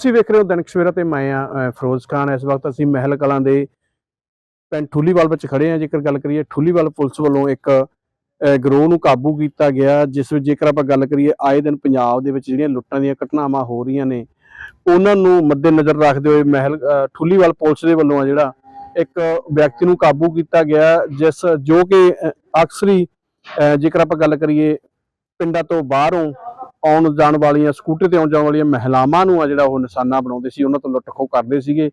ਤੁਸੀਂ ਵੇਖ ਰਹੇ ਹੋ ਦੈਨਿਕ ਸਵੇਰਾ ਤੇ ਮੈਂ ਆ ਫਿਰੋਜ਼ ਖਾਨ। ਇਸ ਵਕਤ ਅਸੀਂ ਮਹਿਲ ਕਲਾਂ ਦੇ ਪਿੰਡ ਠੁੱਲੀਵਾਲ ਵਿੱਚ ਖੜੇ ਆ ਜੇਕਰ ਗੱਲ ਕਰੀਏ ਠੁੱਲੀਵਾਲ ਪੁਲਿਸ ਵੱਲੋਂ ਇੱਕ ਗਰੋਹ ਨੂੰ ਕਾਬੂ ਕੀਤਾ ਗਿਆ ਜਿਸ ਵਿੱਚ ਜੇਕਰ ਆਪਾਂ ਗੱਲ ਕਰੀਏ ਆਏ ਦਿਨ ਪੰਜਾਬ ਦੇ ਵਿੱਚ ਜਿਹੜੀਆਂ ਲੁੱਟਾਂ ਦੀਆਂ ਘਟਨਾਵਾਂ ਹੋ ਰਹੀਆਂ ਨੇ ਉਹਨਾਂ ਨੂੰ ਮੱਦੇਨਜ਼ਰ ਰੱਖਦੇ ਹੋਏ ਮਹਿਲ ਅਹ, ਪੁਲਿਸ ਦੇ ਵੱਲੋਂ ਆ ਜਿਹੜਾ ਇੱਕ ਵਿਅਕਤੀ ਨੂੰ ਕਾਬੂ ਕੀਤਾ ਗਿਆ ਜਿਸ ਜੋ ਕਿ ਅਕਸਰੀ ਅਹ, ਜੇਕਰ ਆਪਾਂ ਗੱਲ ਕਰੀਏ ਪਿੰਡਾਂ ਤੋਂ ਬਾਹਰੋਂ ਆਉਣ ਜਾਣ ਵਾਲੀਆਂ, ਸਕੂਟਰ ਤੇ ਆਉਣ ਜਾਣ ਵਾਲੀਆਂ ਮਹਿਲਾਵਾਂ ਨੂੰ ਆ ਜਿਹੜਾ ਉਹ ਨਿਸ਼ਾਨਾ ਬਣਾਉਂਦੇ ਸੀ, ਉਹਨਾਂ ਤੋਂ ਲੁੱਟ ਖੋਹ ਕਰਦੇ ਸੀਗੇ।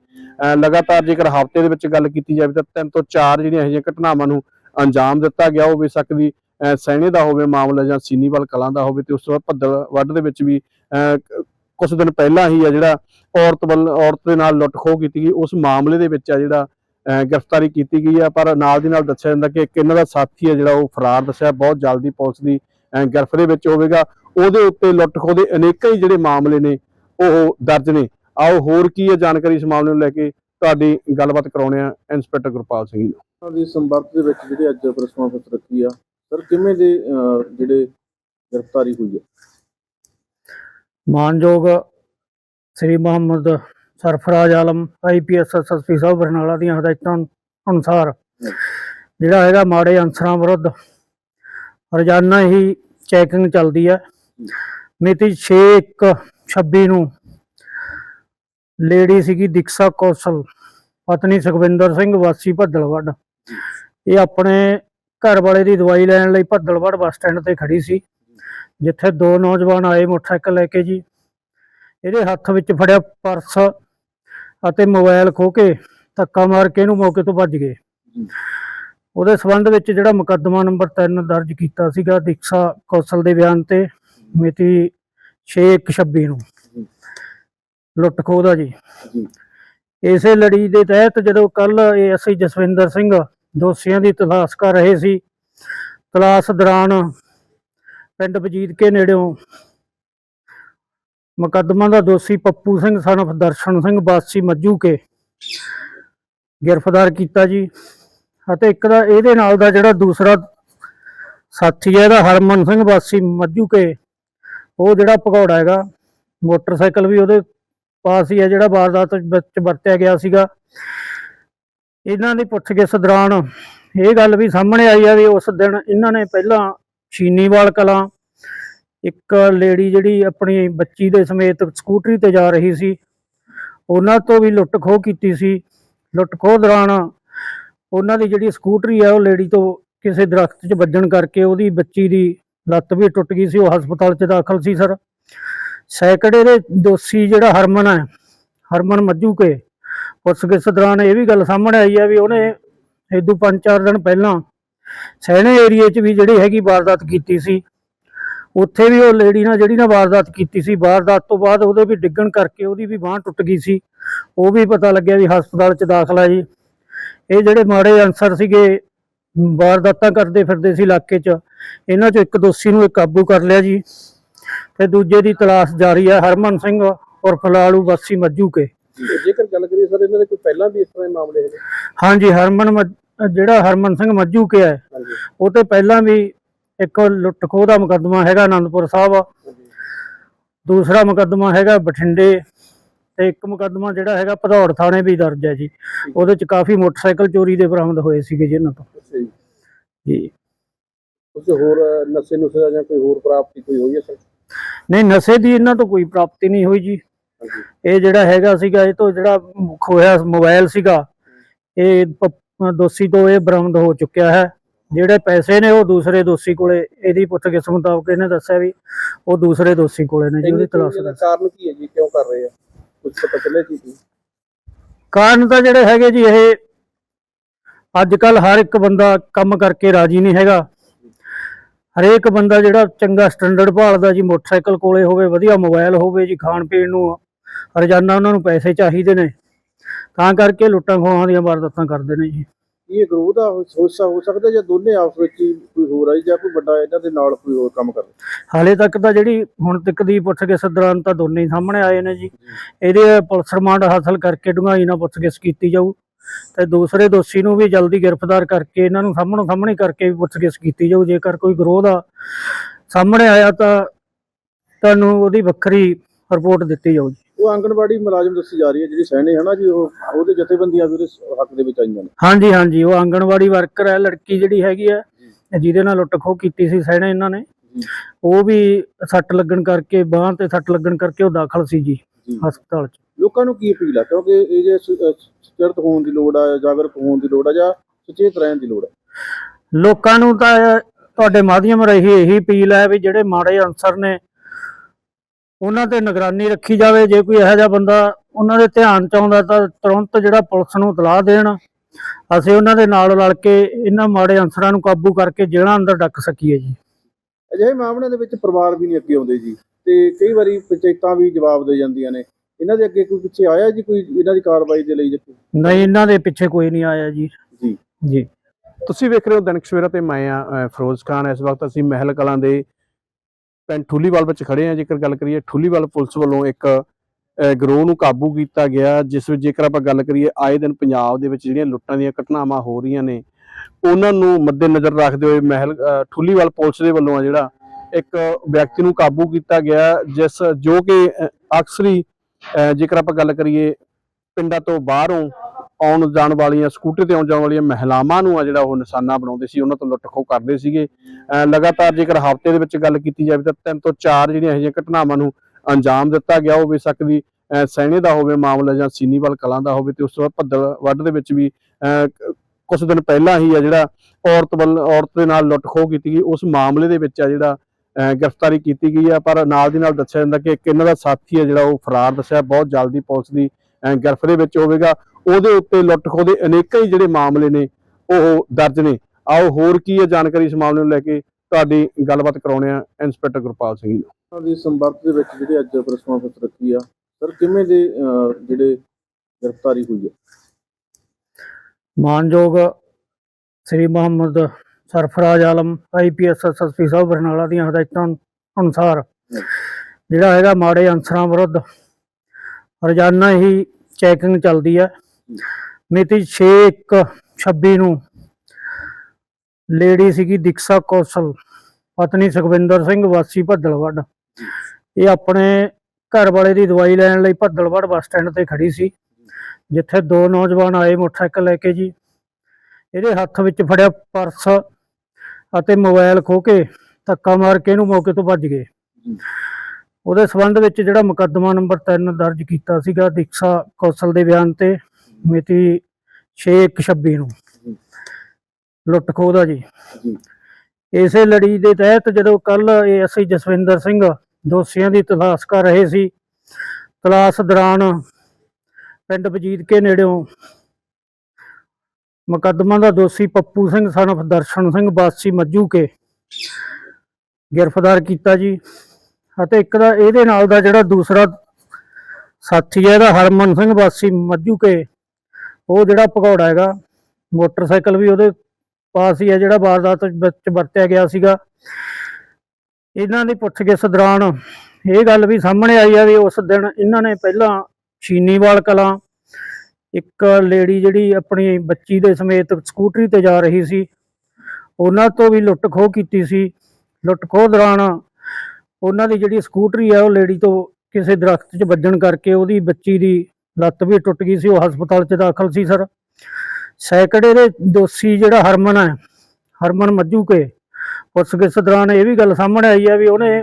ਲਗਾਤਾਰ ਜੇਕਰ ਹਫ਼ਤੇ ਦੇ ਵਿੱਚ ਗੱਲ ਕੀਤੀ ਜਾਵੇ ਤਾਂ ਤਿੰਨ ਤੋਂ ਚਾਰ ਜਿਹੜੀਆਂ ਇਹੋ ਜਿਹੀਆਂ ਘਟਨਾਵਾਂ ਨੂੰ ਅੰਜਾਮ ਦਿੱਤਾ ਗਿਆ ਉਹ ਬੇਸ਼ੱਕ ਦੀ ਸੈਣੇ ਦਾ ਹੋਵੇ ਮਾਮਲਾ ਜਾਂ ਸੀਨੀਵਾਲ ਕਲਾਂ ਦਾ ਹੋਵੇ ਤੇ ਉਸ ਤੋਂ ਬਾਅਦ ਭੱਦਲ ਵੱਡ ਦੇ ਵਿੱਚ ਵੀ, ਅਹ ਕੁਝ ਦਿਨ ਪਹਿਲਾਂ ਹੀ ਆ ਜਿਹੜਾ ਔਰਤ ਵੱਲ, ਔਰਤ ਦੇ ਨਾਲ ਲੁੱਟ ਖੋਹ ਕੀਤੀ ਗਈ, ਉਸ ਮਾਮਲੇ ਦੇ ਵਿੱਚ ਆ ਜਿਹੜਾ, ਅਹ ਗ੍ਰਿਫਤਾਰੀ ਕੀਤੀ ਗਈ ਆ, ਪਰ ਨਾਲ ਦੀ ਨਾਲ ਦੱਸਿਆ ਜਾਂਦਾ ਕਿ ਇੱਕ ਇਹਨਾਂ ਦਾ ਸਾਥੀ ਆ ਜਿਹੜਾ ਉਹ ਫਰਾਰ ਦੱਸਿਆ, ਬਹੁਤ ਜਲਦੀ ਪੁਲਿਸ ਦੀ, ਅਹ ਗ੍ਰਿਫਤ ਦੇ ਵਿੱਚ ਹੋਵੇਗਾ। ਉਹਦੇ ਉੱਤੇ ਲੁੱਟ ਖੋਹ ਦੇ ਅਨੇਕਾਂ ਹੀ ਜਿਹੜੇ ਮਾਮਲੇ ਨੇ ਉਹ ਦਰਜ ਨੇ। ਆਓ ਹੋਰ ਕੀ ਹੈ ਜਾਣਕਾਰੀ ਇਸ ਮਾਮਲੇ ਨੂੰ ਲੈ ਕੇ ਤੁਹਾਡੀ ਗੱਲਬਾਤ ਕਰਾਉਣੇ ਆ ਇੰਸਪੈਕਟਰ ਗੁਰਪਾਲ ਸਿੰਘ ਜੀ ਉਹਨਾਂ ਦੀ ਸੰਪਰਕ ਦੇ ਵਿੱਚ ਜਿਹੜੇ ਅੱਜ ਪ੍ਰੈਸ ਕਾਨਫਰੰਸ ਰੱਖੀ ਆ ਸਰ ਕਿਵੇਂ ਦੇ ਜਿਹੜੇ ਗ੍ਰਿਫਤਾਰੀ ਹੋਈ ਹੈ ਮਾਨਯੋਗ ਸ੍ਰੀ ਮੁਹੰਮਦ ਸਰਫਰਾਜ਼ ਆਲਮ ਆਈਪੀਐਸ ਐਸਐਸਪੀ ਸਾਹਿਬ ਬਰਨਾਲਾ ਦੀਆਂ ਹਦਾਇਤਾਂ ਅਨੁਸਾਰ ਜਿਹੜਾ ਹੈਗਾ ਮਾੜੇ ਅਨਸਰਾਂ ਵਿਰੁੱਧ ਰੋਜ਼ਾਨਾ ਹੀ ਚੈਕਿੰਗ ਚੱਲਦੀ ਹੈ। ਮਿਤੀ 6/1/26 ਨੂੰ ਲੇਡੀ ਸੀਗੀ ਦਿਕਸ਼ਾ ਕੌਸ਼ਲ, ਪਤਨੀ ਸੁਖਵਿੰਦਰ ਸਿੰਘ, ਵਾਸੀ ਭੱਦਲਵੜ ਇਹ ਆਪਣੇ ਘਰ ਵਾਲੇ ਦੀ ਦਵਾਈ ਲੈਣ ਲਈ ਭੱਦਲਵੜ ਬੱਸ ਸਟੈਂਡ ਤੇ ਖੜੀ ਸੀ, ਜਿੱਥੇ ਦੋ ਨੌਜਵਾਨ ਆਏ ਮੋਟਰਸਾਈਕਲ ਲੈ ਕੇ ਜੀ। ਇਹਦੇ ਹੱਥ ਵਿੱਚ ਫੜਿਆ ਪਰਸ ਅਤੇ ਮੋਬਾਈਲ ਖੋ ਕੇ ਧੱਕਾ ਮਾਰ ਕੇ ਇਹਨੂੰ ਮੌਕੇ ਤੋਂ ਭੱਜ ਗਏ। ਉਹਦੇ ਸਬੰਧ ਵਿੱਚ ਜਿਹੜਾ ਮੁਕੱਦਮਾ ਨੰਬਰ 3 ਦਰਜ ਕੀਤਾ ਸੀਗਾ ਦੀਕਸ਼ਾ ਕੌਸ਼ਲ ਦੇ ਬਿਆਨ ਤੇ ਮਿਤੀ 6/1/26 ਨੂੰ। ਲੁੱਟ ਖੋਹ ਦਾ ਜੀ। ਇਸੇ ਲੜੀ ਦੇ ਤਹਿਤ ਜਦੋਂ ਕੱਲ ਏਐਸਆਈ ਜਸਵਿੰਦਰ ਸਿੰਘ ਦੋਸ਼ੀਆਂ ਦੀ ਤਲਾਸ਼ ਕਰ ਰਹੇ ਸੀ ਤਲਾਸ਼ ਦੌਰਾਨ ਪਿੰਡ ਵਜੀਦ ਕੇ ਨੇੜਿਓਂ ਮੁਕੱਦਮਾ ਦਾ ਦੋਸ਼ੀ ਪੱਪੂ ਸਿੰਘ ਸਨਫ ਦਰਸ਼ਨ ਸਿੰਘ ਵਾਸੀ ਮੱਜੂ ਕੇ ਗ੍ਰਿਫਤਾਰ ਕੀਤਾ ਜੀ ਅਤੇ ਇੱਕ ਦਾ ਇਹਦੇ ਨਾਲ ਦਾ ਜਿਹੜਾ ਦੂਸਰਾ ਸਾਥੀ ਹੈ ਇਹਦਾ ਹਰਮਨ ਸਿੰਘ ਵਾਸੀ ਮੱਜੂ ਕੇ ਉਹ ਜਿਹੜਾ ਭਗੌੜਾ ਹੈਗਾ, ਮੋਟਰਸਾਈਕਲ ਵੀ ਉਹਦੇ ਪਾਸ ਹੀ ਹੈ ਜਿਹੜਾ ਵਾਰਦਾਤ ਵਿੱਚ ਵਰਤਿਆ ਗਿਆ ਸੀਗਾ। ਇਹਨਾਂ ਦੀ ਪੁੱਛਗਿੱਛ ਦੌਰਾਨ ਇਹ ਗੱਲ ਵੀ ਸਾਹਮਣੇ ਆਈ ਹੈ ਵੀ ਉਸ ਦਿਨ ਇਹਨਾਂ ਨੇ ਪਹਿਲਾਂ ਛੀਨੀਵਾਲ ਕਲਾਂ, ਇੱਕ ਲੇਡੀ ਜਿਹੜੀ ਆਪਣੀ ਬੱਚੀ ਦੇ ਸਮੇਤ ਸਕੂਟਰੀ ਤੇ ਜਾ ਰਹੀ ਸੀ, ਉਹਨਾਂ ਤੋਂ ਵੀ ਲੁੱਟ ਖੋਹ ਕੀਤੀ ਸੀ। ਲੁੱਟ ਖੋਹ ਦੌਰਾਨ ਉਹਨਾਂ ਦੀ ਜਿਹੜੀ ਸਕੂਟਰੀ ਹੈ ਉਹ ਲੇਡੀ ਤੋਂ ਕਿਸੇ ਦਰਖਤ 'ਚ ਵੱਜਣ ਕਰਕੇ ਉਹਦੀ ਬੱਚੀ ਦੀ ਲੱਤ ਵੀ ਟੁੱਟ ਗਈ ਸੀ, ਉਹ ਹਸਪਤਾਲ 'ਚ ਦਾਖਲ ਸੀ ਸਰ। ਸੈਕੜੇ ਦੇ ਦੋਸ਼ੀ ਜਿਹੜਾ ਹਰਮਨ ਹੈ, ਹਰਮਨ ਮੱਜੂ ਕੇ ਪੁੱਛਗਿੱਛ ਦੌਰਾਨ ਇਹ ਵੀ ਗੱਲ ਸਾਹਮਣੇ ਆਈ ਹੈ ਵੀ ਉਹਨੇ ਇਦੋਂ ਪੰਜ ਚਾਰ ਦਿਨ ਪਹਿਲਾਂ ਸੈਣੇ ਏਰੀਏ 'ਚ ਵੀ ਜਿਹੜੀ ਹੈਗੀ ਵਾਰਦਾਤ ਕੀਤੀ ਸੀ। ਉੱਥੇ ਵੀ ਉਹ ਲੇਡੀ ਨਾਲ ਜਿਹੜੀ ਨਾਲ ਵਾਰਦਾਤ ਕੀਤੀ ਸੀ, ਵਾਰਦਾਤ ਤੋਂ ਬਾਅਦ ਉਹਦੇ ਵੀ ਡਿੱਗਣ ਕਰਕੇ ਉਹਦੀ ਵੀ ਬਾਹ ਟੁੱਟ ਗਈ ਸੀ। ਉਹ ਵੀ ਪਤਾ ਲੱਗਿਆ ਵੀ ਹਸਪਤਾਲ 'ਚ ਦਾਖਲ ਹੈ ਜੀ। ਇਹ ਜਿਹੜੇ ਮਾੜੇ ਅਨਸਰ ਸੀਗੇ, ਵਾਰਦਾਤਾਂ ਕਰਦੇ ਫਿਰਦੇ ਸੀ ਇਲਾਕੇ 'ਚ ਇਹਨਾਂ 'ਚੋਂ ਇੱਕ ਦੋਸ਼ੀ ਨੂੰ ਕਾਬੂ ਕਰ ਲਿਆ ਜੀ। ਤੇ ਦੂਜੇ ਦੀ ਤਲਾਸ਼ ਜਾਰੀ ਹੈ ਹਰਮਨ ਸਿੰਘ ਉਰਫ ਲਾਲੂ ਵਾਸੀ ਮੱਜੂ ਕੇ। ਤੇ ਜੇਕਰ ਗੱਲ ਕਰੀਏ ਸਰ ਇਹਨਾਂ ਦੇ ਕੋਈ ਪਹਿਲਾਂ ਵੀ ਇਸ ਤਰ੍ਹਾਂ ਦੇ ਮਾਮਲੇ ਹੈਗੇ? ਹਾਂਜੀ ਹਰਮਨ ਜਿਹੜਾ ਹਰਮਨ ਸਿੰਘ ਮੱਜੂ ਕੇ ਹੈ ਉਹ ਤੇ ਪਹਿਲਾਂ ਵੀ ਇੱਕ ਲੁੱਟ ਖੋਹ ਦਾ ਮੁਕੱਦਮਾ ਹੈਗਾ ਆਨੰਦਪੁਰ ਸਾਹਿਬ। ਦੂਸਰਾ ਮੁਕੱਦਮਾ ਹੈਗਾ ਬਠਿੰਡੇ ਤੇ ਇੱਕ ਮੁਕੱਦਮਾ ਜਿਹੜਾ ਹੈਗਾ ਭਦੌੜ ਥਾਣੇ ਵੀ ਦਰਜ ਹੈ ਜੀ। ਉਹਦੇ ਚ ਕਾਫੀ ਮੋਟਰਸਾਈਕਲ ਚੋਰੀ ਦੇ ਬਰਾਮਦ ਹੋਏ ਸੀਗੇ ਜੀ ਇਹਨਾਂ ਤੋਂ। ਜੀ। ਕੁਝ ਹੋਰ ਨਸ਼ੇ ਨੁਸ਼ੇ ਦਾ ਜਾਂ ਕੋਈ ਹੋਰ ਪ੍ਰਾਪਤੀ ਕੋਈ ਹੋਈ ਹੈ ਸਰ? ਨਹੀਂ ਨਸ਼ੇ ਦੀ ਇਹਨਾਂ ਤੋਂ ਕੋਈ ਪ੍ਰਾਪਤੀ ਨਹੀਂ ਹੋਈ ਜੀ। ਇਹ ਜਿਹੜਾ ਹੈਗਾ ਸੀਗਾ ਇਹ ਤੋਂ ਜਿਹੜਾ ਖੋਇਆ ਮੋਬਾਈਲ ਸੀਗਾ ਇਹ ਦੋਸ਼ੀ ਤੋਂ ਇਹ ਬਰਾਮਦ ਹੋ ਚੁੱਕਿਆ ਹੈ। ਜਿਹੜੇ ਪੈਸੇ ਨੇ ਉਹ ਦੂਸਰੇ ਦੋਸ਼ੀ ਕੋਲੇ ਇਹਦੀ ਪੁੱਛਗਿੱਛ ਮੁਤਾਬਕ ਇਹਨੇ ਦੱਸਿਆ ਵੀ ਉਹ ਦੂਸਰੇ ਦੋਸ਼ੀ ਕੋਲੇ ਨੇ ਜੀ ਉਹਦੀ ਤਲਾਸ਼ ਦਾ ਕਾਰਨ ਕੀ ਹੈ ਜੀ? ਕਿਉਂ ਕਰ ਰਹੇ ਆ? ਕੁਝ ਪਤਾ ਚੱਲਿਆ ਜੀ ਕੀ ਕਾਰਨ ਤਾਂ ਜਿਹੜੇ ਹੈਗੇ ਜੀ ਇਹ ਅੱਜ ਕੱਲ ਹਰ ਇੱਕ ਬੰਦਾ ਕੰਮ ਕਰਕੇ ਰਾਜੀ ਨਹੀਂ ਹੈਗਾ। ਹਰੇਕ ਬੰਦਾ ਜਿਹੜਾ ਚੰਗਾ ਸਟੈਂਡਰਡ ਭਾਲਦਾ ਜੀ ਮੋਟਰਸਾਈਕਲ ਕੋਲੇ ਹੋਵੇ ਵਧੀਆ ਮੋਬਾਈਲ ਹੋਵੇ ਜੀ ਖਾਣ ਪੀਣ ਨੂੰ ਰੋਜ਼ਾਨਾ ਉਹਨਾਂ ਨੂੰ ਪੈਸੇ ਚਾਹੀਦੇ ਨੇ। ਤਾਂ ਕਰਕੇ ਲੁੱਟਾਂ ਖੋਹਾਂ ਦੀਆਂ ਵਾਰਦਾਤਾਂ ਕਰਦੇ ਨੇ ਜੀ। ਇਹ ਗਰੋਹ ਦਾ ਹਿੱਸਾ ਹੋ ਸਕਦਾ ਜਾਂ ਦੋਨੇ ਆਪਸ ਵਿੱਚ ਹੀ ਕੋਈ ਹੋਰ ਆਈ ਜਾਂ ਕੋਈ ਵੱਡਾ ਇਹਨਾਂ ਦੇ ਨਾਲ ਕੋਈ ਹੋਰ ਕੰਮ ਕਰਦਾ ਹਾਲੇ ਤੱਕ ਤਾਂ ਜਿਹੜੀ ਹੁਣ ਤੱਕ ਦੀ ਪੁੱਛਗਿੱਛ ਦੌਰਾਨ ਤਾਂ ਦੋਨੇ ਹੀ ਸਾਹਮਣੇ ਆਏ ਨੇ ਜੀ। ਇਹਦੇ ਪੁਲਿਸ ਰਿਮਾਂਡ ਹਾਸਲ ਕਰਕੇ ਡੂੰਘਾਈ ਨਾਲ ਪੁੱਛਗਿੱਛ ਕੀਤੀ ਜਾਊ। ਤੇ ਦੂਸਰੇ ਦੋਸ਼ੀ ਨੂੰ ਵੀ ਜਲਦੀ ਗ੍ਰਿਫਤਾਰ ਕਰਕੇ ਇਹਨਾਂ ਨੂੰ ਸਾਹਮਣੋ ਸਾਹਮਣੇ ਕਰਕੇ ਪੁੱਛਗਿੱਛ ਕੀਤੀ ਜਾਊ ਜੇਕਰ ਕੋਈ ਵਿਰੋਧ ਆ ਸਾਹਮਣੇ ਆਇਆ ਤਾਂ ਤੁਹਾਨੂੰ ਉਹਦੀ ਵੱਖਰੀ ਰਿਪੋਰਟ ਦਿੱਤੀ ਜਾਊ ਜੀ। ਉਹ ਆਂਗਣਵਾੜੀ ਮੁਲਾਜ਼ਮ ਦੱਸੀ ਜਾ ਰਹੀ ਹੈ ਜਿਹੜੀ ਸੈਣੇ ਹਨਾ ਜੀ ਉਹ ਉਹਦੇ ਜਥੇਬੰਦੀਆਂ ਵੀ ਉਹਦੇ ਹੱਕ ਦੇ ਵਿੱਚ ਆਈਆਂ ਨੇ। ਹਾਂਜੀ ਹਾਂਜੀ ਉਹ ਆਂਗਣਵਾੜੀ ਵਰਕਰ ਹੈ ਲੜਕੀ ਜਿਹੜੀ ਹੈਗੀ ਹੈ ਜਿਹਦੇ ਨਾਲ ਲੁੱਟ ਖੋਹ ਕੀਤੀ ਸੀ ਸਹਿਣੇ ਇਹਨਾਂ ਨੇ। ਉਹ ਵੀ ਸੱਟ ਲੱਗਣ ਕਰਕੇ ਬਾਂਹ ਤੇ ਸੱਟ ਲੱਗਣ ਕਰਕੇ ਉਹ ਦਾਖਲ ਸੀ ਜੀ। ਹਸਪਤਾਲ 'ਚ। ਲੋਕਾਂ ਨੂੰ ਕੀ ਅਪੀਲ ਆ? ਕਿਉਂਕਿ ਇਹ ਜੇ ਸੁਚੇਤ ਹੋਣ ਦੀ ਲੋੜ ਆ ਜਾਗਰੂਕ ਹੋਣ ਦੀ ਲੋੜ ਆ ਜਾਂ ਸੁਚੇਤ ਰਹਿਣ ਦੀ ਲੋੜ ਆ? ਲੋਕਾਂ ਨੂੰ ਤਾਂ ਤੁਹਾਡੇ ਮਾਧਿਅਮ ਰਹੀ ਇਹੀ ਅਪੀਲ ਹੈ ਵੀ ਜਿਹੜੇ ਮਾੜੇ ਅਨਸਰ ਨੇ ਉਹਨਾਂ ਤੇ ਨਿਗਰਾਨੀ ਰੱਖੀ ਜਾਵੇ। ਜੇ ਕੋਈ ਇਹੋ ਜਿਹਾ ਬੰਦਾ ਉਹਨਾਂ ਦੇ ਧਿਆਨ ਚ ਆਉਂਦਾ ਤਾਂ ਤੁਰੰਤ ਜਿਹੜਾ ਪੁਲਿਸ ਨੂੰ ਇਤਲਾਹ ਦੇਣ ਅਸੀਂ ਉਹਨਾਂ ਦੇ ਨਾਲ ਰਲ ਕੇ ਇਹਨਾਂ ਮਾੜੇ ਅਨਸਰਾਂ ਨੂੰ ਕਾਬੂ ਕਰਕੇ ਜੇਲ੍ਹਾਂ ਅੰਦਰ ਡੱਕ ਸਕੀਏ ਜੀ। ਅਜਿਹੇ ਮਾਮਲਿਆਂ ਦੇ ਵਿੱਚ ਪਰਿਵਾਰ ਵੀ ਨਹੀਂ ਅੱਗੇ ਆਉਂਦੇ ਜੀ। ਤੇ ਕਈ ਵਾਰੀ ਪੰਚਾਇਤਾਂ ਵੀ ਜਵਾਬ ਦੇ ਜਾਂਦੀਆਂ ਨੇ। ਇਹਨਾਂ ਦੇ ਅੱਗੇ ਕੋਈ ਪਿੱਛੇ ਆਇਆ ਜੀ ਕੋਈ ਇਹਨਾਂ ਦੀ ਕਾਰਵਾਈ ਦੇ ਲਈ ਜੀ ਨਹੀਂ ਇਹਨਾਂ ਦੇ ਪਿੱਛੇ ਕੋਈ ਨਹੀਂ ਆਇਆ ਜੀ। ਜੀ। ਜੀ। ਤੁਸੀਂ ਵੇਖ ਰਹੇ ਹੋ ਦੈਨਿਕ ਸਵੇਰਾ ਤੇ ਮੈਂ ਆ ਫਿਰੋਜ਼ ਖਾਨ। ਇਸ ਵਕਤ ਅਸੀਂ ਮਹਿਲ ਕਲਾਂ ਦੇ ਪਿੰਡ ਠੁੱਲੀਵਾਲ ਵਿੱਚ ਖੜੇ ਆ ਜੇਕਰ ਗੱਲ ਕਰੀਏ ਠੁੱਲੀਵਾਲ ਪੁਲਿਸ ਵੱਲੋਂ ਇੱਕ ਗਰੋਹ ਨੂੰ ਕਾਬੂ ਕੀਤਾ ਗਿਆ ਜਿਸ ਵਿੱਚ ਜੇਕਰ ਆਪਾਂ ਗੱਲ ਕਰੀਏ ਆਏ ਦਿਨ ਪੰਜਾਬ ਦੇ ਵਿੱਚ ਜਿਹੜੀਆਂ ਲੁੱਟਾਂ ਦੀਆਂ ਘਟਨਾਵਾਂ ਹੋ ਰਹੀਆਂ ਨੇ ਉਹਨਾਂ ਨੂੰ ਮੱਦੇਨਜ਼ਰ ਰੱਖਦੇ ਹੋਏ ਮਹਿਲ ਠੁੱਲੀਵਾਲ ਪੁਲਿਸ ਦੇ ਵੱਲੋਂ ਆ ਜਿਹੜਾ ਇੱਕ ਵਿਅਕਤੀ ਨੂੰ ਕਾਬੂ ਕੀਤਾ ਗਿਆ ਜਿਸ ਜੋ ਕਿ ਅਕਸਰ ਜੇਕਰ ਆਪਾਂ ਗੱਲ ਕਰੀਏ ਪਿੰਡਾਂ ਤੋਂ ਬਾਹਰੋਂ ਆਉਣ ਜਾਣ ਵਾਲੀਆਂ, ਸਕੂਟਰ ਤੇ ਆਉਣ ਜਾਣ ਵਾਲੀਆਂ ਮਹਿਲਾਵਾਂ ਨੂੰ ਆ ਜਿਹੜਾ ਉਹ ਨਿਸ਼ਾਨਾ ਬਣਾਉਂਦੇ ਸੀ, ਉਹਨਾਂ ਤੋਂ ਲੁੱਟ ਖੋਹ ਕਰਦੇ ਸੀਗੇ। ਲਗਾਤਾਰ ਜੇਕਰ ਹਫ਼ਤੇ ਦੇ ਵਿੱਚ ਗੱਲ ਕੀਤੀ ਜਾਵੇ ਤਾਂ ਤਿੰਨ ਤੋਂ ਚਾਰ ਜਿਹੜੀਆਂ ਇਹੋ ਜਿਹੀਆਂ ਘਟਨਾਵਾਂ ਨੂੰ ਅੰਜਾਮ ਦਿੱਤਾ ਗਿਆ ਉਹ ਬੇਸ਼ੱਕ ਦੀ, ਅਹ ਸੈਣੇ ਦਾ ਹੋਵੇ ਮਾਮਲਾ ਜਾਂ ਸੀਨੀਵਾਲ ਕਲਾਂ ਦਾ ਹੋਵੇ ਤੇ ਉਸ ਤੋਂ ਬਾਅਦ ਭੱਦਲ ਵੱਡ ਦੇ ਵਿੱਚ ਵੀ, ਅਹ ਕੁਝ ਦਿਨ ਪਹਿਲਾਂ ਹੀ ਆ ਜਿਹੜਾ ਔਰਤ ਵੱਲ, ਔਰਤ ਦੇ ਨਾਲ ਲੁੱਟ ਖੋਹ ਕੀਤੀ ਗਈ। ਉਸ ਮਾਮਲੇ ਦੇ ਵਿੱਚ ਆ ਜਿਹੜਾ ਗ੍ਰਿਫਤਾਰੀ ਕੀਤੀ ਗਈ ਆ ਪਰ ਨਾਲ ਦੀ ਨਾਲ ਦੱਸਿਆ ਜਾਂਦਾ ਕਿ ਇੱਕ ਇਹਨਾਂ ਦਾ ਸਾਥੀ ਹੈ ਜਿਹੜਾ ਉਹ ਫਰਾਰ ਦੱਸਿਆ ਬਹੁਤ ਜਲਦੀ ਪੁਲਿਸ ਦੀ ਗਿਰਫਤ ਦੇ ਵਿੱਚ ਹੋਵੇਗਾ। ਉਹਦੇ ਉੱਤੇ ਲੁੱਟ ਖੋਹ ਦੇ ਅਨੇਕਾਂ ਹੀ ਜਿਹੜੇ ਮਾਮਲੇ ਨੇ ਉਹ ਦਰਜ ਨੇ। ਆਓ ਹੋਰ ਕੀ ਹੈ ਜਾਣਕਾਰੀ ਇਸ ਮਾਮਲੇ ਨੂੰ ਲੈ ਕੇ ਤੁਹਾਡੀ ਗੱਲਬਾਤ ਕਰਾਉਣੇ ਆ ਇੰਸਪੈਕਟਰ ਗੁਰਪਾਲ ਸਿੰਘ ਜੀ ਉਹਨਾਂ ਦੀ ਸੰਪਰਕ ਦੇ ਵਿੱਚ ਜਿਹੜੇ ਅੱਜ ਪ੍ਰੈਸ ਕਾਨਫਰੰਸ ਰੱਖੀ ਆ ਸਰ ਕਿਵੇਂ ਦੇ ਜਿਹੜੇ ਗ੍ਰਿਫਤਾਰੀ ਹੋਈ ਹੈ ਮਾਨਯੋਗ ਸ੍ਰੀ ਮੁਹੰਮਦ ਸਰਫਰਾਜ਼ ਆਲਮ ਆਈਪੀਐਸ ਐਸਐਸਪੀ ਸਾਹਿਬ ਬਰਨਾਲਾ ਦੀਆਂ ਹਦਾਇਤਾਂ ਅਨੁਸਾਰ, ਜਿਹੜਾ ਹੈਗਾ ਮਾੜੇ ਅਨਸਰਾਂ ਵਿਰੁੱਧ ਰੋਜ਼ਾਨਾ ਹੀ ਚੈਕਿੰਗ ਚੱਲਦੀ ਹੈ। ਮਿਤੀ 6/1/26 ਨੂੰ ਲੇਡੀ ਸੀਗੀ ਦਿਕਸ਼ਾ ਕੌਸ਼ਲ, ਪਤਨੀ ਸੁਖਵਿੰਦਰ ਸਿੰਘ, ਵਾਸੀ ਭੱਦਲਵੜ ਇਹ ਆਪਣੇ ਘਰ ਵਾਲੇ ਦੀ ਦਵਾਈ ਲੈਣ ਲਈ ਭੱਦਲਵੜ ਬੱਸ ਸਟੈਂਡ ਤੇ ਖੜੀ ਸੀ, ਜਿੱਥੇ ਦੋ ਨੌਜਵਾਨ ਆਏ ਮੋਟਰਸਾਈਕਲ ਲੈ ਕੇ ਜੀ। ਇਹਦੇ ਹੱਥ ਵਿੱਚ ਫੜਿਆ ਪਰਸ ਅਤੇ ਮੋਬਾਈਲ ਖੋ ਕੇ ਧੱਕਾ ਮਾਰ ਕੇ ਇਹਨੂੰ ਮੌਕੇ ਤੋਂ ਭੱਜ ਗਏ। ਉਹਦੇ ਸਬੰਧ ਵਿੱਚ ਜਿਹੜਾ ਮੁਕੱਦਮਾ ਨੰਬਰ 3 ਦਰਜ ਕੀਤਾ ਸੀਗਾ ਦੀਕਸ਼ਾ ਕੌਸ਼ਲ ਦੇ ਬਿਆਨ ਤੇ ਮਿਤੀ 6/1/26 ਨੂੰ। ਲੁੱਟ ਖੋਹ ਦਾ ਜੀ ਜੀ ਇਸੇ ਲੜੀ ਦੇ ਤਹਿਤ ਜਦੋਂ ਕੱਲ ਏਐਸਆਈ ਜਸਵਿੰਦਰ ਸਿੰਘ ਦੋਸ਼ੀਆਂ ਦੀ ਤਲਾਸ਼ ਕਰ ਰਹੇ ਸੀ ਤਲਾਸ਼ ਦੌਰਾਨ ਪਿੰਡ ਵਜੀਦ ਕੇ ਨੇੜਿਓਂ ਮੁਕੱਦਮਾ ਦਾ ਦੋਸ਼ੀ ਪੱਪੂ ਸਿੰਘ, ਸਨਫ ਦਰਸ਼ਨ ਸਿੰਘ ਵਾਸੀ ਮੱਜੂ ਕੇ ਗ੍ਰਿਫਤਾਰ ਕੀਤਾ ਜੀ। ਅਤੇ ਇੱਕ ਦਾ ਇਹਦੇ ਨਾਲ ਦਾ ਜਿਹੜਾ ਦੂਸਰਾ ਸਾਥੀ ਹੈ ਇਹਦਾ ਹਰਮਨ ਸਿੰਘ ਵਾਸੀ ਮੱਜੂ ਕੇ, ਉਹ ਜਿਹੜਾ ਭਗੌੜਾ ਹੈਗਾ, ਮੋਟਰਸਾਈਕਲ ਵੀ ਉਹਦੇ ਪਾਸ ਹੀ ਹੈ, ਜਿਹੜਾ ਵਾਰਦਾਤ ਵਿੱਚ ਵਰਤਿਆ ਗਿਆ ਸੀਗਾ। ਇਹਨਾਂ ਦੀ ਪੁੱਛਗਿੱਛ ਦੌਰਾਨ ਇਹ ਗੱਲ ਵੀ ਸਾਹਮਣੇ ਆਈ ਹੈ ਵੀ ਉਸ ਦਿਨ ਇਹਨਾਂ ਨੇ ਪਹਿਲਾਂ ਛੀਨੀਵਾਲ ਕਲਾਂ ਇੱਕ ਲੇਡੀ ਜਿਹੜੀ ਆਪਣੀ ਬੱਚੀ ਦੇ ਸਮੇਤ ਸਕੂਟਰੀ ਤੇ ਜਾ ਰਹੀ ਸੀ, ਉਹਨਾਂ ਤੋਂ ਵੀ ਲੁੱਟ ਖੋਹ ਕੀਤੀ ਸੀ। ਲੁੱਟ ਖੋਹ ਦੌਰਾਨ ਉਹਨਾਂ ਦੀ ਜਿਹੜੀ ਸਕੂਟਰੀ ਹੈ ਉਹ ਲੇਡੀ ਤੋਂ ਕਿਸੇ ਦਰਖਤ 'ਚ ਵੱਜਣ ਕਰਕੇ ਉਹਦੀ ਬੱਚੀ ਦੀ ਲੱਤ ਵੀ ਟੁੱਟ ਗਈ ਸੀ, ਉਹ ਹਸਪਤਾਲ 'ਚ ਦਾਖਲ ਸੀ, ਸਰ। ਸੈਕੜੇ ਦੇ ਦੋਸ਼ੀ ਜਿਹੜਾ ਹਰਮਨ ਹੈ ਹਰਮਨ ਮੱਜੂ ਕੇ ਪੁੱਛਗਿੱਛ ਦੌਰਾਨ ਇਹ ਵੀ ਗੱਲ ਸਾਹਮਣੇ ਆਈ ਹੈ ਵੀ ਉਹਨੇ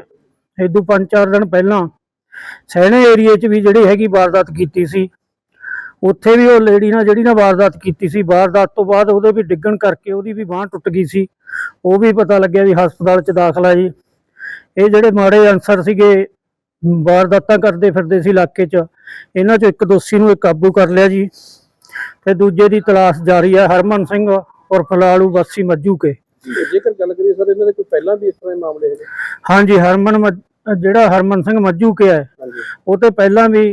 ਇਦੋਂ ਪੰਜ ਚਾਰ ਦਿਨ ਪਹਿਲਾਂ ਸੈਣੇ ਏਰੀਏ 'ਚ ਵੀ ਜਿਹੜੀ ਹੈਗੀ ਵਾਰਦਾਤ ਕੀਤੀ ਸੀ। ਉੱਥੇ ਵੀ ਉਹ ਲੇਡੀ ਨਾਲ ਜਿਹੜੀ ਨਾਲ ਵਾਰਦਾਤ ਕੀਤੀ ਸੀ ਵਾਰਦਾਤ ਤੋਂ ਬਾਅਦ ਉਹਦੇ ਵੀ ਡਿੱਗਣ ਕਰਕੇ ਉਹਦੀ ਵੀ ਬਾਹ ਟੁੱਟ ਗਈ ਸੀ। ਉਹ ਵੀ ਪਤਾ ਲੱਗਿਆ ਵੀ ਹਸਪਤਾਲ 'ਚ ਦਾਖਲ ਜੀ। ਇਹ ਜਿਹੜੇ ਮਾੜੇ ਅਨਸਰ ਸੀਗੇ ਵਾਰਦਾਤਾਂ ਕਰਦੇ ਫਿਰਦੇ ਸੀ ਇਲਾਕੇ 'ਚ ਇਹਨਾਂ 'ਚੋਂ ਇੱਕ ਦੋਸ਼ੀ ਨੂੰ ਕਾਬੂ ਕਰ ਲਿਆ ਜੀ। ਤੇ ਦੂਜੇ ਦੀ ਤਲਾਸ਼ ਜਾਰੀ ਹੈ ਹਰਮਨ ਸਿੰਘ ਉਰਫ ਲਾਲੂ ਵਾਸੀ ਮੱਜੂ ਕੇ। ਜੇਕਰ ਗੱਲ ਕਰੀਏ ਸਰ ਇਹਨਾਂ ਦੇ ਕੋਈ ਪਹਿਲਾਂ ਵੀ ਇਸ ਤਰ੍ਹਾਂ ਦੇ ਮਾਮਲੇ ਹੈਗੇ? ਹਾਂਜੀ ਹਰਮਨ ਜਿਹੜਾ ਹਰਮਨ ਸਿੰਘ ਮੱਜੂ ਕੇ ਹੈ ਉਹ ਤੇ ਪਹਿਲਾਂ ਵੀ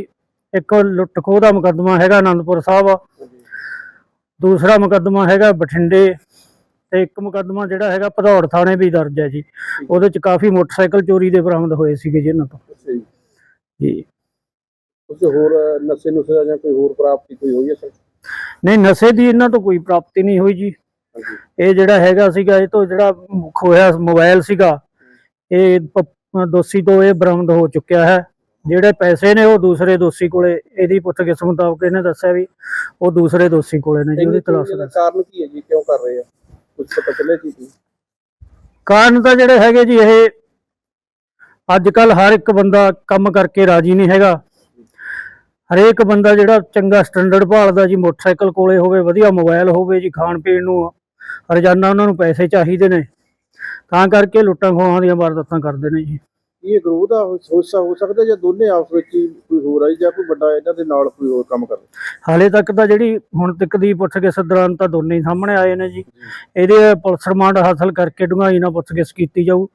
ਇੱਕ ਲੁੱਟ ਖੋਹ ਦਾ ਮੁਕੱਦਮਾ ਹੈਗਾ ਆਨੰਦਪੁਰ ਸਾਹਿਬ। ਦੂਸਰਾ ਮੁਕੱਦਮਾ ਹੈਗਾ ਬਠਿੰਡੇ ਤੇ ਇੱਕ ਮੁਕੱਦਮਾ ਜਿਹੜਾ ਹੈਗਾ ਭਦੌੜ ਥਾਣੇ ਵੀ ਦਰਜ ਹੈ ਜੀ। ਉਹਦੇ ਚ ਕਾਫੀ ਮੋਟਰਸਾਈਕਲ ਚੋਰੀ ਦੇ ਬਰਾਮਦ ਹੋਏ ਸੀਗੇ ਜੀ ਇਹਨਾਂ ਤੋਂ। ਜੀ। ਕੁਝ ਹੋਰ ਨਸ਼ੇ ਨੁਸ਼ੇ ਦਾ ਜਾਂ ਕੋਈ ਹੋਰ ਪ੍ਰਾਪਤੀ ਕੋਈ ਹੋਈ ਹੈ ਸਰ? ਨਹੀਂ ਨਸ਼ੇ ਦੀ ਇਹਨਾਂ ਤੋਂ ਕੋਈ ਪ੍ਰਾਪਤੀ ਨਹੀਂ ਹੋਈ ਜੀ। ਇਹ ਜਿਹੜਾ ਹੈਗਾ ਸੀਗਾ ਇਹ ਤੋਂ ਜਿਹੜਾ ਖੋਇਆ ਮੋਬਾਈਲ ਸੀਗਾ ਇਹ ਦੋਸ਼ੀ ਤੋਂ ਇਹ ਬਰਾਮਦ ਹੋ ਚੁੱਕਿਆ ਹੈ। ਜਿਹੜੇ ਪੈਸੇ ਨੇ ਉਹ ਦੂਸਰੇ ਦੋਸ਼ੀ ਕੋਲੇ ਇਹਦੀ ਪੁੱਛਗਿੱਛ ਮੁਤਾਬਕ ਇਹਨੇ ਦੱਸਿਆ ਵੀ ਉਹ ਦੂਸਰੇ ਦੋਸ਼ੀ ਕੋਲੇ ਨੇ ਜੀ ਉਹਦੀ ਤਲਾਸ਼ ਦਾ ਕਾਰਨ ਕੀ ਹੈ ਜੀ? ਕਿਉਂ ਕਰ ਰਹੇ ਆ? ਕੁਝ ਪਤਾ ਚੱਲਿਆ ਜੀ ਕਾਰਨ ਤਾਂ ਜਿਹੜੇ ਹੈਗੇ ਜੀ ਇਹ ਅੱਜ ਕੱਲ ਹਰ ਇੱਕ ਬੰਦਾ ਕੰਮ ਕਰਕੇ ਰਾਜੀ ਨਹੀਂ ਹੈਗਾ। ਹਰੇਕ ਬੰਦਾ ਜਿਹੜਾ ਚੰਗਾ ਸਟੈਂਡਰਡ ਭਾਲਦਾ ਜੀ ਮੋਟਰਸਾਈਕਲ ਕੋਲੇ ਹੋਵੇ ਵਧੀਆ ਮੋਬਾਈਲ ਹੋਵੇ ਜੀ ਖਾਣ ਪੀਣ ਨੂੰ ਰੋਜ਼ਾਨਾ ਉਹਨਾਂ ਨੂੰ ਪੈਸੇ ਚਾਹੀਦੇ ਨੇ। ਤਾਂ ਕਰਕੇ ਲੁੱਟਾਂ ਖੋਹਾਂ ਦੀਆਂ ਵਾਰਦਾਤਾਂ ਕਰਦੇ ਨੇ ਜੀ। ਇਹ ਗਰੋਹ ਦਾ ਹਿੱਸਾ ਹੋ ਸਕਦਾ ਜਾਂ ਦੋਨੇ ਆਪਸ ਵਿੱਚ ਹੀ ਕੋਈ ਹੋਰ ਹੈ ਜਾਂ ਕੋਈ ਵੱਡਾ ਇਹਨਾਂ ਦੇ ਨਾਲ ਕੋਈ ਹੋਰ ਕੰਮ ਕਰਦਾ ਹਾਲੇ ਤੱਕ ਤਾਂ ਜਿਹੜੀ ਹੁਣ ਤੱਕ ਦੀ ਪੁੱਛਗਿੱਛ ਦੌਰਾਨ ਤਾਂ ਦੋਨੇ ਹੀ ਸਾਹਮਣੇ ਆਏ ਨੇ ਜੀ। ਇਹਦੇ ਪੁਲਿਸ ਰਿਮਾਂਡ ਹਾਸਲ ਕਰਕੇ ਡੂੰਘਾਈ ਨਾਲ ਪੁੱਛਗਿੱਛ ਕੀਤੀ ਜਾਊ।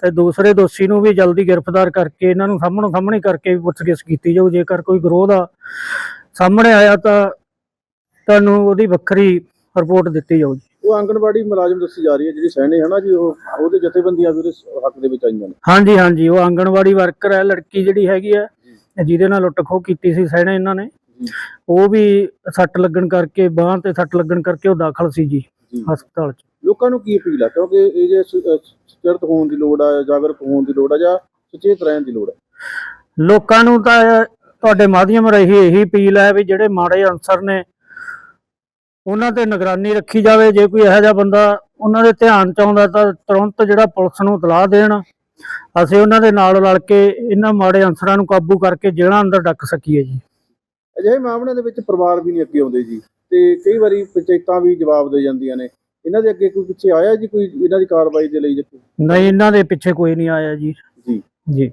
ਤੇ ਦੂਸਰੇ ਦੋਸ਼ੀ ਨੂੰ ਵੀ ਜਲਦੀ ਗ੍ਰਿਫਤਾਰ ਕਰਕੇ ਇਹਨਾਂ ਨੂੰ ਸਾਹਮਣੋ ਸਾਹਮਣੇ ਕਰਕੇ ਵੀ ਪੁੱਛਗਿੱਛ ਕੀਤੀ ਜਾਊ। ਜੇਕਰ ਕੋਈ ਗਰੋਹ ਦਾ ਸਾਹਮਣੇ ਆਇਆ ਤਾਂ ਤੁਹਾਨੂੰ ਉਹਦੀ ਵੱਖਰੀ ਰਿਪੋਰਟ ਦਿੱਤੀ ਜਾਊ ਜੀ। ਉਹ ਆਂਗਣਵਾੜੀ ਮੁਲਾਜ਼ਮ ਦੱਸੀ ਜਾ ਰਹੀ ਹੈ ਜਿਹੜੀ ਸਹਿਣੇ ਹਨਾ ਜੀ ਉਹ ਉਹਦੇ ਜਥੇਬੰਦੀਆਂ ਵੀ ਉਹਦੇ ਹੱਕ ਦੇ ਵਿੱਚ ਆਈਆਂ ਨੇ। ਹਾਂਜੀ ਹਾਂਜੀ ਉਹ ਆਂਗਣਵਾੜੀ ਵਰਕਰ ਹੈ ਲੜਕੀ ਜਿਹੜੀ ਹੈਗੀ ਆ ਜਿਹਦੇ ਨਾਲ ਲੁੱਟ ਖੋਹ ਕੀਤੀ ਸੀ ਸਹਿਣੇ ਇਹਨਾਂ ਨੇ। ਉਹ ਵੀ ਸੱਟ ਲੱਗਣ ਕਰਕੇ ਬਾਂਹ ਤੇ ਸੱਟ ਲੱਗਣ ਕਰਕੇ ਉਹ ਦਾਖਲ ਸੀ ਜੀ ਹਸਪਤਾਲ 'ਚ। ਲੋਕਾਂ ਨੂੰ ਕੀ ਅਪੀਲ ਆ ਕਿਉਂਕਿ ਇਹ ਜੇ ਸੁਚੇਤ ਹੋਣ ਦੀ ਲੋੜ ਆ ਜਾਗਰੂਕ ਹੋਣ ਦੀ ਲੋੜ ਆ ਜਾਂ ਸੁਚੇਤ ਰਹਿਣ ਦੀ ਲੋੜ ਆ? ਲੋਕਾਂ ਨੂੰ ਤਾਂ ਤੁਹਾਡੇ ਮਾਧਿਅਮ ਰਹੀ ਇਹੀ ਅਪੀਲ ਹੈ ਵੀ ਜਿਹੜੇ ਮਾੜੇ ਅਨਸਰ ਨੇ ਉਹਨਾਂ ਤੇ ਨਿਗਰਾਨੀ ਰੱਖੀ ਜਾਵੇ ਜੇ ਕੋਈ ਇਹੋ ਜਿਹਾ ਬੰਦਾ ਉਹਨਾਂ ਦੇ ਧਿਆਨ ਚ ਆਉਂਦਾ ਤਾਂ ਤੁਰੰਤ ਜਿਹੜਾ ਪੁਲਿਸ ਨੂੰ ਇਤਲਾਹ ਦੇਣ। ਅਸੀਂ ਉਹਨਾਂ ਦੇ ਨਾਲ ਰਲ ਕੇ ਇਹਨਾਂ ਮਾੜੇ ਅਨਸਰਾਂ ਨੂੰ ਕਾਬੂ ਕਰਕੇ ਜੇਲ੍ਹਾਂ ਅੰਦਰ ਡੱਕ ਸਕੀਏ ਜੀ। ਅਜਿਹੇ ਮਾਮਲਿਆਂ ਦੇ ਵਿੱਚ ਪਰਿਵਾਰ ਵੀ ਨਹੀਂ ਅੱਗੇ ਆਉਂਦੇ ਜੀ। ਤੇ ਕਈ ਵਾਰੀ ਪੰਚਾਇਤਾਂ ਵੀ ਜਵਾਬ ਦੇ ਜਾਂਦੀਆਂ ਨੇ। ਇਹਨਾਂ ਦੇ ਅੱਗੇ ਕੋਈ ਪਿੱਛੇ ਆਇਆ ਜੀ ਕੋਈ ਇਹਨਾਂ ਦੀ ਕਾਰਵਾਈ ਦੇ ਲਈ ਜੀ ਨਹੀਂ ਇਹਨਾਂ ਦੇ ਪਿੱਛੇ ਕੋਈ ਨਹੀਂ ਆਇਆ ਜੀ। ਜੀ। ਜੀ।